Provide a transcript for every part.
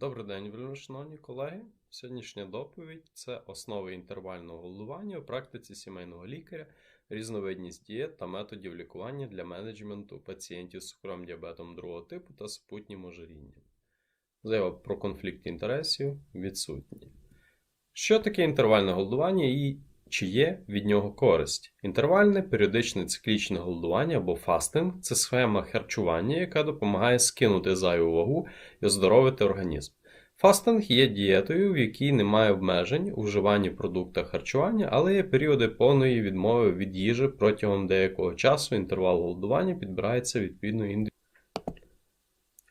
Добрий день, вельмишановні колеги. Сьогоднішня доповідь це основи інтервального голодування у практиці сімейного лікаря, різновидність дієт та методів лікування для менеджменту пацієнтів з цукровим діабетом другого типу та супутнім ожирінням. Заява про конфлікт інтересів відсутні. Що таке інтервальне голодування і чи є від нього користь? Інтервальне періодичне циклічне голодування або фастинг це схема харчування, яка допомагає скинути зайву вагу і оздоровити організм. Фастинг є дієтою, в якій немає обмежень у вживанні продуктів харчування, але є періоди повної відмови від їжі протягом деякого часу інтервал голодування підбирається відповідно індивідуально.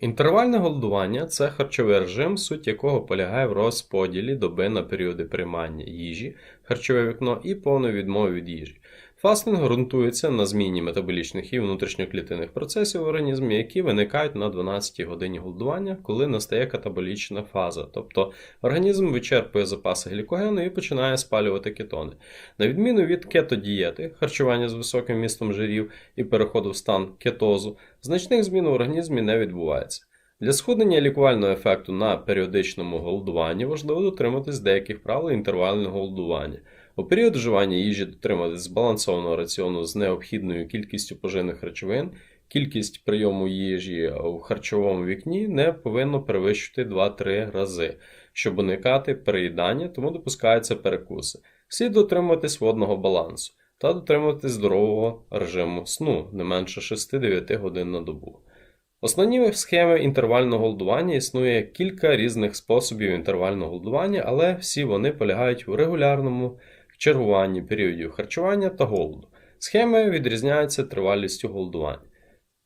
Інтервальне голодування це харчовий режим, суть якого полягає в розподілі доби на періоди приймання їжі, харчове вікно і повної відмови від їжі. Фастинг ґрунтується на зміні метаболічних і внутрішньоклітинних процесів в організмі, які виникають на 12-й годині голодування, коли настає катаболічна фаза, тобто організм вичерпує запаси глікогену і починає спалювати кетони. На відміну від кетодієти, харчування з високим містом жирів і переходу в стан кетозу, значних змін у організмі не відбувається. Для сходення лікувального ефекту на періодичному голодуванні важливо дотриматись деяких правил інтервального голодування. У період вживання їжі дотриматись збалансованого раціону з необхідною кількістю поживних речовин, кількість прийому їжі у харчовому вікні не повинно перевищувати 2-3 рази, щоб уникати переїдання, тому допускаються перекуси. Слід дотримуватись водного балансу та дотримуватись здорового режиму сну не менше 6-9 годин на добу. Основні схеми інтервального голодування існує кілька різних способів інтервального голодування, але всі вони полягають у регулярному чергуванні періодів харчування та голоду. Схеми відрізняються тривалістю голодування.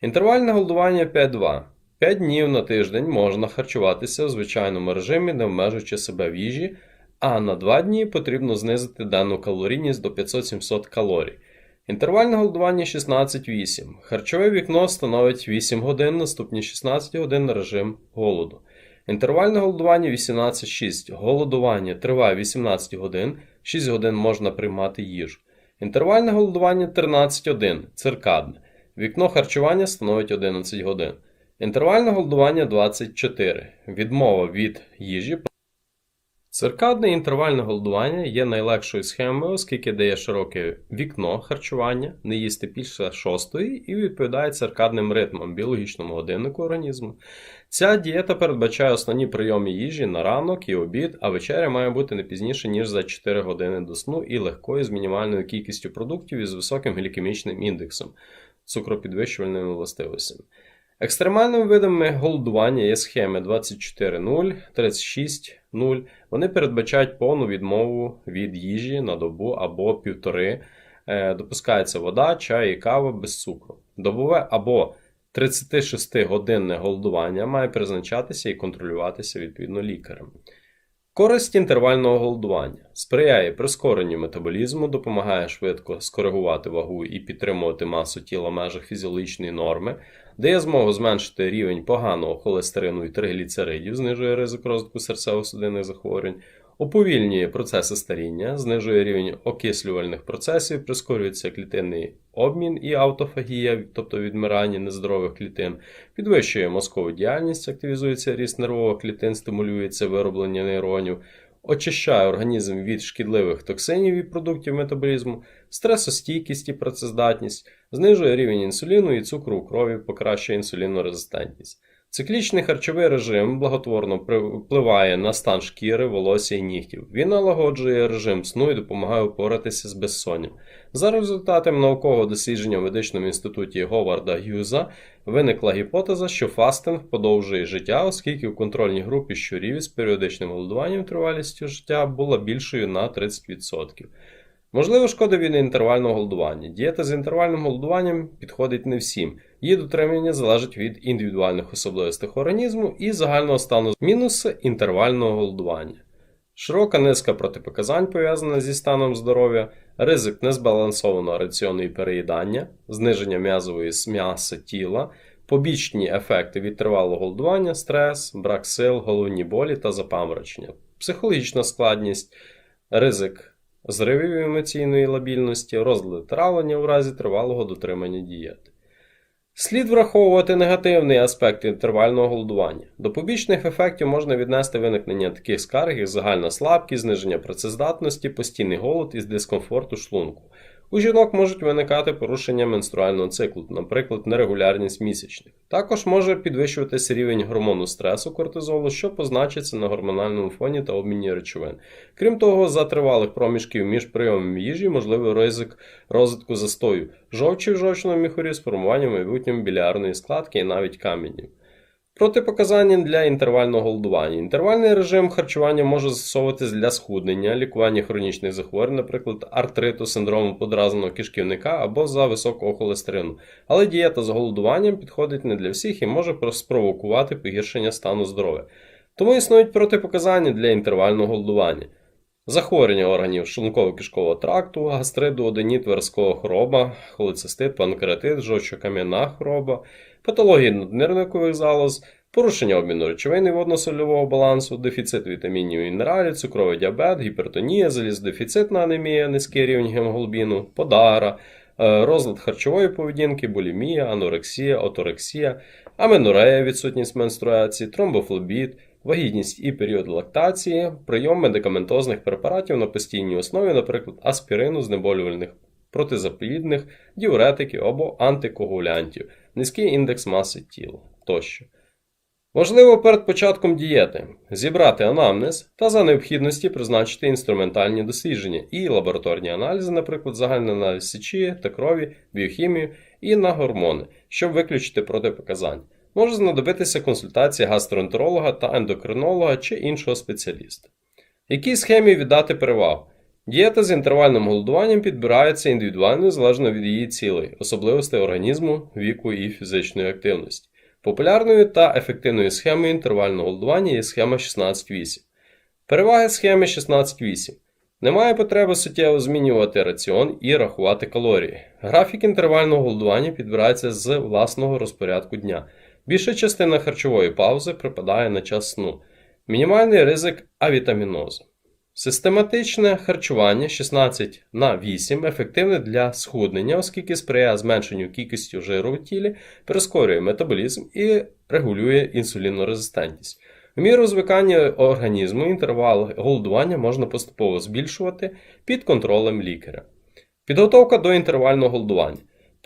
Інтервальне голодування 5-2. 5 днів на тиждень можна харчуватися в звичайному режимі, не обмежуючи себе в їжі, а на 2 дні потрібно знизити денну калорійність до 500-700 калорій. Інтервальне голодування 16-8. Харчове вікно становить 8 годин, наступні 16 годин режим голоду. Інтервальне голодування 18-6. Голодування триває 18 годин, 6 годин можна приймати їжу. Інтервальне голодування 13-1. Циркадне. Вікно харчування становить 11 годин. Інтервальне голодування 24. Відмова від їжі. Циркадне інтервальне голодування є найлегшою схемою, оскільки дає широке вікно харчування, не їсти більше шостої і відповідає циркадним ритмам біологічному годиннику організму. Ця дієта передбачає основні прийоми їжі на ранок і обід, а вечеря має бути не пізніше, ніж за 4 години до сну і легкою з мінімальною кількістю продуктів із високим глікемічним індексом, цукропідвищувальними властивостями. Екстремальними видами голодування є схеми 24.0, 36.0. Вони передбачають повну відмову від їжі на добу або півтори. Е, Допускається вода, чай і кава без цукру. Добове або 36-годинне голодування має призначатися і контролюватися відповідно лікарем. Користь інтервального голодування. Сприяє прискоренню метаболізму, допомагає швидко скоригувати вагу і підтримувати масу тіла в межах фізіологічної норми, дає змогу зменшити рівень поганого холестерину і тригліцеридів, знижує ризик розвитку серцево-судинних захворювань, уповільнює процеси старіння, знижує рівень окислювальних процесів, прискорюється клітинний обмін і автофагія, тобто відмирання нездорових клітин, підвищує мозкову діяльність, активізується ріст нервових клітин, стимулюється вироблення нейронів, очищає організм від шкідливих токсинів і продуктів метаболізму, стресостійкість і працездатність, знижує рівень інсуліну і цукру у крові, покращує інсулінорезистентність. Циклічний харчовий режим благотворно впливає на стан шкіри, волосся і нігтів. Він налагоджує режим сну і допомагає упоратися з безсонням. За результатами наукового дослідження в медичному інституті Говарда Гюза виникла гіпотеза, що фастинг подовжує життя, оскільки в контрольній групі щурів із періодичним голодуванням тривалістю життя була більшою на 30%. Можливо, шкода від інтервального голодування. Дієта з інтервальним голодуванням підходить не всім. Її дотримання залежить від індивідуальних особливостей організму і загального стану мінуси інтервального голодування. Широка низка протипоказань пов'язана зі станом здоров'я, ризик незбалансованого раціону і переїдання, зниження м'язової м'яси тіла, побічні ефекти від тривалого голодування, стрес, брак сил, головні болі та запаморочення, психологічна складність, ризик зривів емоційної лабільності, розлади травлення у разі тривалого дотримання дієти. Слід враховувати негативний аспект інтервального голодування. До побічних ефектів можна віднести виникнення таких скарг, як загальна слабкість, зниження працездатності, постійний голод і дискомфорт у шлунку. У жінок можуть виникати порушення менструального циклу, наприклад, нерегулярність місячних. Також може підвищуватися рівень гормону стресу кортизолу, що позначиться на гормональному фоні та обміні речовин. Крім того, за тривалих проміжків між прийомом їжі можливий ризик розвитку застою, жовчі в жовчному міхурі, сформування в майбутньому білярної складки і навіть каменів. Протипоказання для інтервального голодування. Інтервальний режим харчування може застосовуватись для схуднення, лікування хронічних захворювань, наприклад, артриту, синдрому подразненого кишківника або за високого холестерину. Але дієта з голодуванням підходить не для всіх і може спровокувати погіршення стану здоров'я. Тому існують протипоказання для інтервального голодування. Захворювання органів шлунково-кишкового тракту, гастрит, дуоденіт, верського хвороба, холецистит, панкреатит, жовчокам'яна хвороба, патології наднирникових залоз, порушення обміну речовин і водно-сольового балансу, дефіцит вітамінів і мінералів, цукровий діабет, гіпертонія, заліздефіцитна анемія, низький рівень гемоглобіну, подагра, е, розлад харчової поведінки, булімія, анорексія, оторексія, аменорея, відсутність менструації, тромбофлебіт, вагітність і період лактації, прийом медикаментозних препаратів на постійній основі, наприклад, аспірину, знеболювальних протизаплідних, діуретиків або антикоагулянтів, низький індекс маси тіла тощо. Важливо перед початком дієти зібрати анамнез та за необхідності призначити інструментальні дослідження і лабораторні аналізи, наприклад, загальний аналіз сечі та крові, біохімію і на гормони, щоб виключити протипоказання. Може знадобитися консультація гастроентеролога та ендокринолога чи іншого спеціаліста. Якій схемі віддати перевагу? Дієта з інтервальним голодуванням підбирається індивідуально залежно від її цілей, особливостей організму, віку і фізичної активності. Популярною та ефективною схемою інтервального голодування є схема 16-8. Переваги схеми 16-8. Немає потреби суттєво змінювати раціон і рахувати калорії. Графік інтервального голодування підбирається з власного розпорядку дня. Більша частина харчової паузи припадає на час сну. Мінімальний ризик авітамінозу. Систематичне харчування 16 на 8 ефективне для схуднення, оскільки сприяє зменшенню кількості жиру в тілі, прискорює метаболізм і регулює інсулінорезистентність. В міру звикання організму інтервал голодування можна поступово збільшувати під контролем лікаря. Підготовка до інтервального голодування.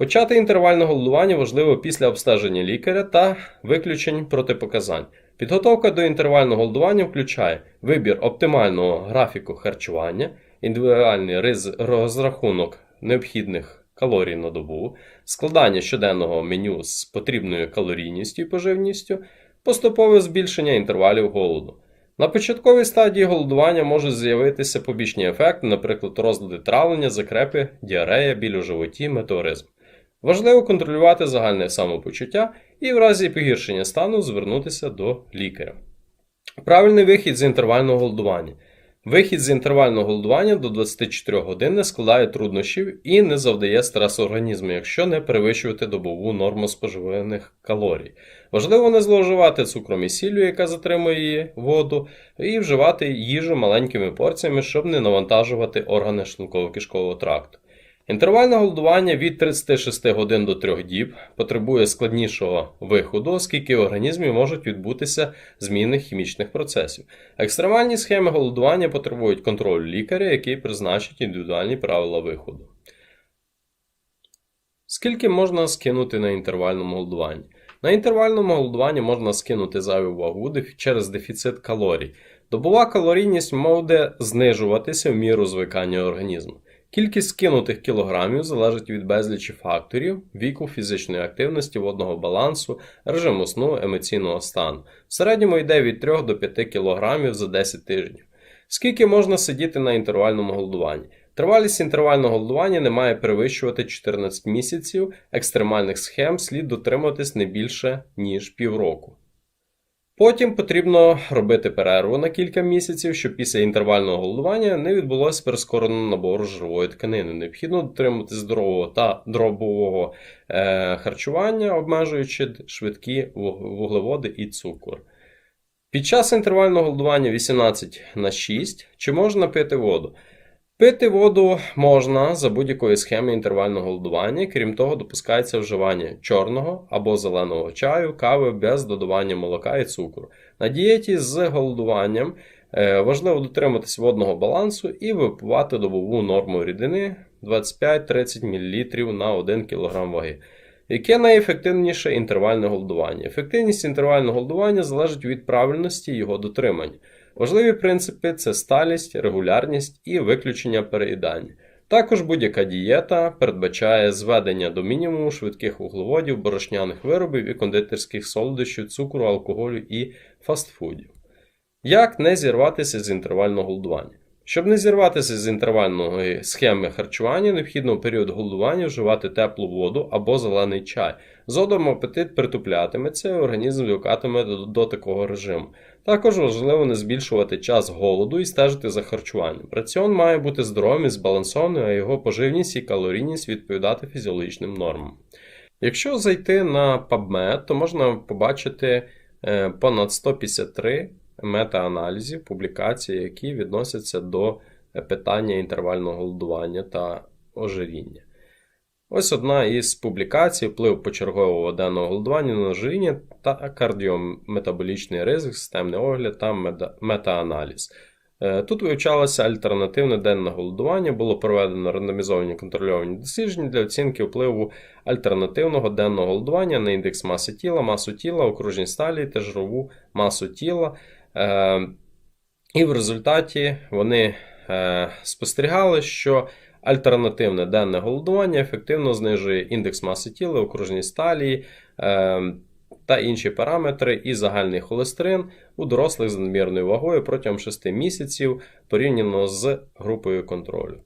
Почати інтервальне голодування важливо після обстеження лікаря та виключень протипоказань. Підготовка до інтервального голодування включає вибір оптимального графіку харчування, індивідуальний розрахунок необхідних калорій на добу, складання щоденного меню з потрібною калорійністю і поживністю, поступове збільшення інтервалів голоду. На початковій стадії голодування можуть з'явитися побічні ефекти, наприклад, розлади травлення, закрепи, діарея, біль у животі, метеоризм. Важливо контролювати загальне самопочуття і в разі погіршення стану звернутися до лікаря. Правильний вихід з інтервального голодування. Вихід з інтервального голодування до 24 годин не складає труднощів і не завдає стресу організму, якщо не перевищувати добову норму споживаних калорій. Важливо не зловживати цукром і сіллю, яка затримує її воду, і вживати їжу маленькими порціями, щоб не навантажувати органи шлунково-кишкового тракту. Інтервальне голодування від 36 годин до 3 діб потребує складнішого виходу, оскільки в організмі можуть відбутися зміни хімічних процесів. Екстремальні схеми голодування потребують контролю лікаря, який призначить індивідуальні правила виходу. Скільки можна скинути на інтервальному голодуванні? На інтервальному голодуванні можна скинути зайву вагу через дефіцит калорій. Добова калорійність може знижуватися в міру звикання організму. Кількість скинутих кілограмів залежить від безлічі факторів, віку, фізичної активності, водного балансу, режиму сну, емоційного стану. В середньому йде від 3 до 5 кілограмів за 10 тижнів. Скільки можна сидіти на інтервальному голодуванні? Тривалість інтервального голодування не має перевищувати 14 місяців, екстремальних схем слід дотримуватись не більше, ніж півроку. Потім потрібно робити перерву на кілька місяців, щоб після інтервального голодування не відбулося прискореного набору жирової тканини. Необхідно дотримати здорового та дробового е, харчування, обмежуючи швидкі вуглеводи і цукор. Під час інтервального голодування 18 на 6 чи можна пити воду? Пити воду можна за будь-якої схеми інтервального голодування, крім того, допускається вживання чорного або зеленого чаю, кави без додавання молока і цукру. На дієті з голодуванням е, важливо дотриматись водного балансу і випивати добову норму рідини 25-30 мл на 1 кг ваги. Яке найефективніше інтервальне голодування? Ефективність інтервального голодування залежить від правильності його дотримання. Важливі принципи це сталість, регулярність і виключення переїдання. Також будь-яка дієта передбачає зведення до мінімуму швидких вуглеводів, борошняних виробів і кондитерських солодощів, цукру, алкоголю і фастфудів. Як не зірватися з інтервального голодування? Щоб не зірватися з інтервальної схеми харчування, необхідно у період голодування вживати теплу воду або зелений чай. Згодом апетит притуплятиметься і організм звикатиме до такого режиму. Також важливо не збільшувати час голоду і стежити за харчуванням. Раціон має бути здоровим і збалансованим, а його поживність і калорійність відповідати фізіологічним нормам. Якщо зайти на PubMed, то можна побачити е, понад 153 мета-аналізів, публікацій, які відносяться до питання інтервального голодування та ожиріння. Ось одна із публікацій вплив почергового денного голодування на ожиріння та кардіометаболічний ризик, системний огляд та мета-аналіз. Е, тут вивчалося альтернативне денне голодування, було проведено рандомізовані контрольовані дослідження для оцінки впливу альтернативного денного голодування на індекс маси тіла, масу тіла, окружність сталі та жирову масу тіла. Е, і в результаті вони е, спостерігали, що альтернативне денне голодування ефективно знижує індекс маси тіла, окружність сталі е, та інші параметри і загальний холестерин у дорослих з надмірною вагою протягом 6 місяців порівняно з групою контролю.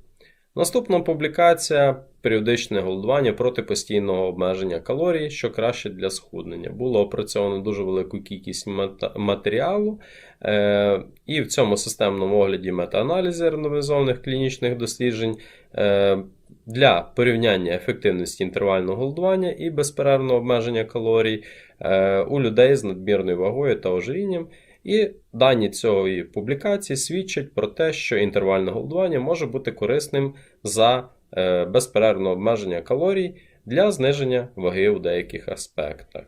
Наступна публікація періодичне голодування проти постійного обмеження калорій, що краще для схуднення. Було опрацьовано дуже велику кількість матеріалу, е, і в цьому системному огляді метааналізи рандомізованих клінічних досліджень е, для порівняння ефективності інтервального голодування і безперервного обмеження калорій е, у людей з надмірною вагою та ожирінням. І дані цієї публікації свідчать про те, що інтервальне голодування може бути корисним за безперервне обмеження калорій для зниження ваги у деяких аспектах.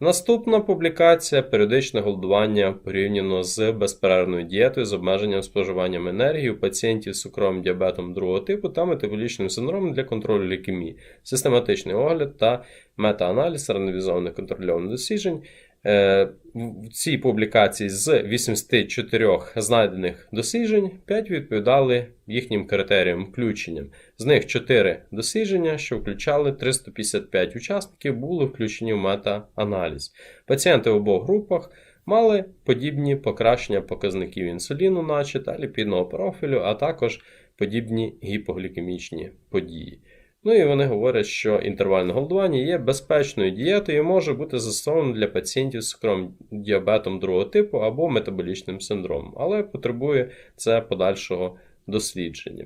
Наступна публікація періодичне голодування порівняно з безперервною дієтою з обмеженням споживанням енергії у пацієнтів з цукровим діабетом другого типу та метаболічним синдромом для контролю лікемії, систематичний огляд та метааналіз рандомізованих контрольованих досліджень Е, в цій публікації з 84 знайдених досліджень 5 відповідали їхнім критеріям включення. З них 4 дослідження, що включали 355 учасників, були включені в мета-аналіз. Пацієнти в обох групах мали подібні покращення показників інсуліну, наче та ліпідного профілю, а також подібні гіпоглікемічні події. Ну і вони говорять, що інтервальне голодування є безпечною дієтою і може бути застосовано для пацієнтів з цукровим діабетом другого типу або метаболічним синдромом, але потребує це подальшого дослідження.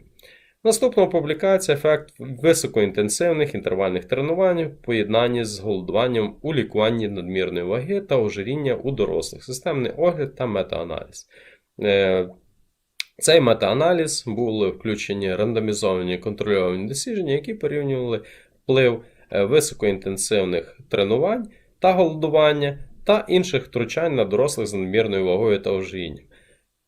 Наступна публікація ефект високоінтенсивних інтервальних тренувань в поєднанні з голодуванням у лікуванні надмірної ваги та ожиріння у дорослих, системний огляд та метааналіз. Цей метааналіз були включені рандомізовані контрольовані дослідження, які порівнювали вплив е, високоінтенсивних тренувань та голодування та інших втручань на дорослих з надмірною вагою та ожирінням.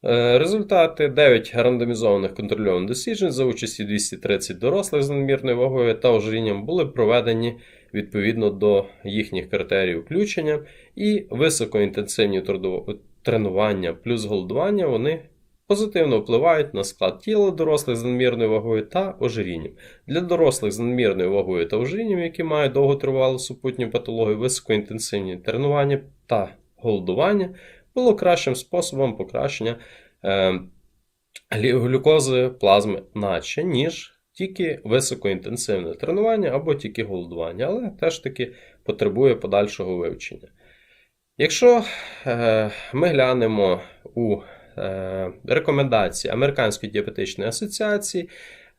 Е, результати 9 рандомізованих контрольованих досліджень за участі 230 дорослих з надмірною вагою та ожирінням були проведені відповідно до їхніх критерій включення, і високоінтенсивні тренування плюс голодування вони позитивно впливають на склад тіла дорослих з надмірною вагою та ожирінням. Для дорослих з надмірною вагою та ожирінням, які мають довготривалу супутню патологію, високоінтенсивні тренування та голодування, було кращим способом покращення е, глюкози плазми наче, ніж тільки високоінтенсивне тренування або тільки голодування, але теж таки потребує подальшого вивчення. Якщо е, ми глянемо у рекомендації Американської діабетичної асоціації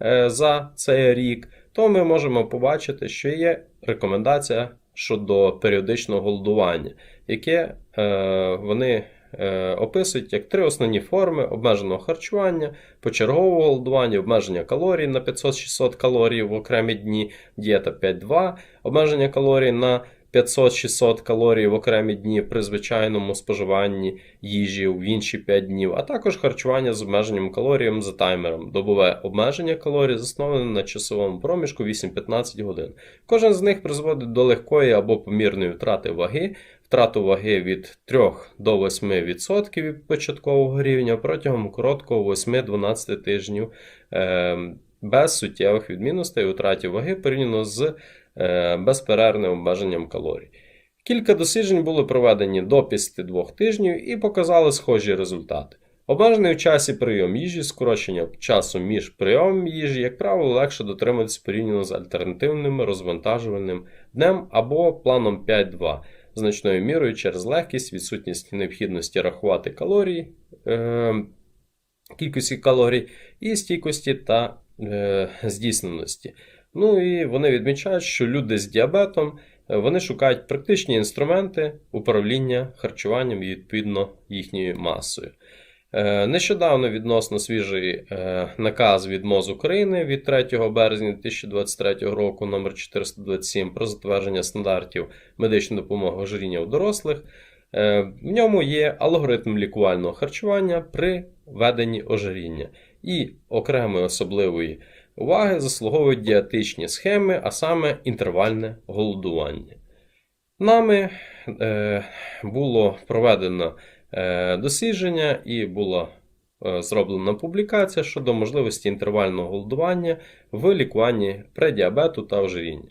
е, за цей рік, то ми можемо побачити, що є рекомендація щодо періодичного голодування, яке е, вони е, описують як три основні форми обмеженого харчування, почергового голодування, обмеження калорій на 500-600 калорій в окремі дні, дієта 5-2, обмеження калорій на 500-600 калорій в окремі дні при звичайному споживанні їжі в інші 5 днів, а також харчування з обмеженням калоріям за таймером. Добове обмеження калорій засноване на часовому проміжку 8-15 годин. Кожен з них призводить до легкої або помірної втрати ваги, втрату ваги від 3 до 8% від початкового рівня протягом короткого 8-12 тижнів е, без суттєвих відмінностей у ваги порівняно з безперервним обмеженням калорій. Кілька досліджень були проведені до 52 тижнів і показали схожі результати. Обмежений в часі прийом їжі, скорочення часу між прийомом їжі, як правило, легше дотримуватися порівняно з альтернативним розвантажувальним днем або планом 5.2, значною мірою через легкість, відсутність необхідності рахувати калорії, е, кількості калорій і стійкості та е, здійсненості. Ну і вони відмічають, що люди з діабетом е, вони шукають практичні інструменти управління харчуванням і відповідно їхньою масою. Е, Нещодавно відносно свіжий е, наказ від МОЗ України від 3 березня 2023 року номер 427 про затвердження стандартів медичної допомоги ожиріння у дорослих. В ньому є алгоритм лікувального харчування при веденні ожиріння і окремої особливої уваги заслуговують діатичні схеми, а саме інтервальне голодування. Нами е, було проведено е, дослідження і була е, зроблена публікація щодо можливості інтервального голодування в лікуванні предіабету та ожиріння.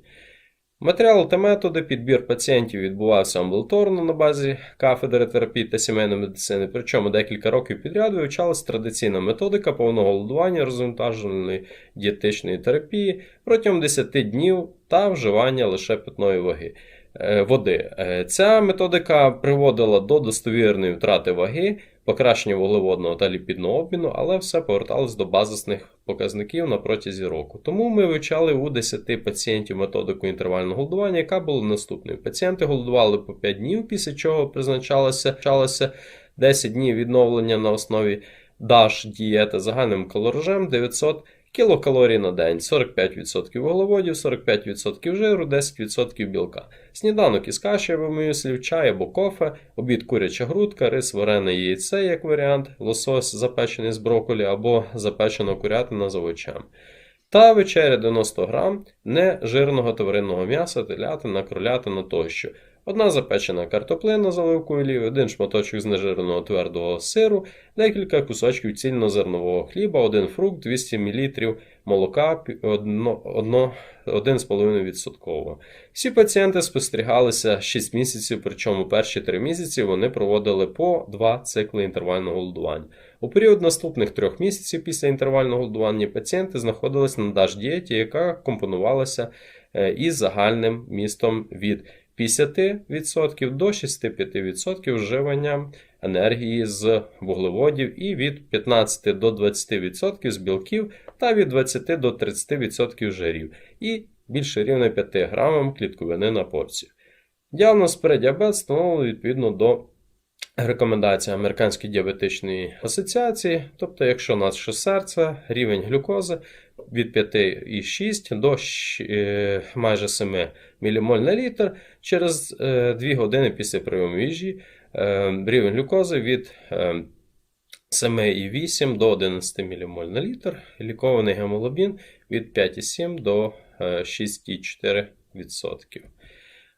Матеріал та методи підбір пацієнтів відбувався амбулаторно на базі кафедри терапії та сімейної медицини, причому декілька років підряд вивчалась традиційна методика повного голодування розвантаженої дієтичної терапії протягом 10 днів та вживання лише питної ваги. е, Води. Е, Ця методика приводила до достовірної втрати ваги, покращення вуглеводного та ліпідного обміну, але все поверталось до базисних показників на протязі року. Тому ми вивчали у 10 пацієнтів методику інтервального голодування, яка була наступною. Пацієнти голодували по 5 днів, після чого призначалося 10 днів відновлення на основі DASH дієти загальним калоражем 900 кілокалорій на день, 45% вуглеводів, 45% жиру, 10% білка. Сніданок із каші або мюслів, чай або кофе, обід куряча грудка, рис варене яйце як варіант, лосось запечений з брокколі або запечена курятина з овочем. Та вечеря 90 грам нежирного тваринного м'яса, телятина, кролятина тощо. Одна запечена картоплина з оливкою олії, один шматочок з нежирного твердого сиру, декілька кусочків цільнозернового хліба, один фрукт, 200 мл молока, 1,5%. Всі пацієнти спостерігалися 6 місяців, причому перші 3 місяці вони проводили по 2 цикли інтервального голодування. У період наступних 3 місяців після інтервального голодування пацієнти знаходилися на даш-дієті, яка компонувалася е, із загальним містом від 50% до 65% вживання енергії з вуглеводів і від 15 до 20% з білків та від 20 до 30% жирів і більше рівно 5 грамам клітковини на порцію. Діагноз предіабет встановлено відповідно до рекомендацій Американської діабетичної асоціації, тобто, якщо наше серце, рівень глюкози від 5,6 до е, майже 7 мілімоль на літр через 2 години після прийому їжі, е, рівень глюкози від 7,8 до 11 мілімоль на літр, лікований гемоглобін від 5,7 до 6,4%.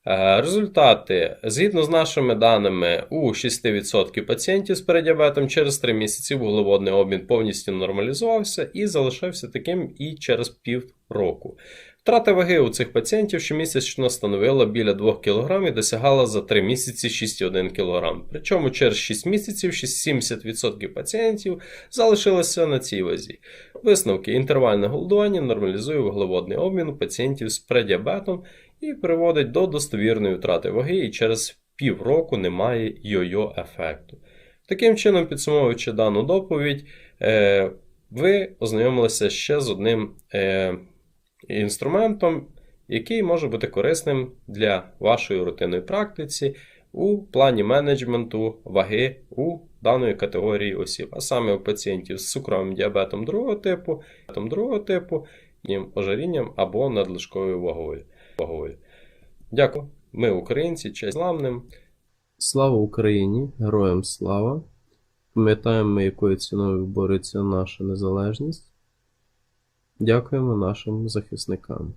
Е, Результати згідно з нашими даними, у 6% пацієнтів з передіабетом через 3 місяці вуглеводний обмін повністю нормалізувався і залишався таким і через півроку. Втрата ваги у цих пацієнтів щомісячно становила біля 2 кг і досягала за 3 місяці 6,1 кг. Причому через 6 місяців 70% пацієнтів залишилися на цій вазі. Висновки інтервальне голодування нормалізує вуглеводний обмін у пацієнтів з предіабетом і приводить до достовірної втрати ваги, і через півроку немає йо-йо ефекту. Таким чином, підсумовуючи дану доповідь, е, ви ознайомилися ще з одним е, інструментом, який може бути корисним для вашої рутинної практиці у плані менеджменту ваги у даної категорії осіб, а саме у пацієнтів з цукровим діабетом другого типу, другого типу, ожирінням або надлишковою вагою. Вагою. Дякую. Ми українці, честь славним. Слава Україні! Героям слава! Пам'ятаємо, якою ціною бореться наша незалежність. Дякуємо нашим захисникам.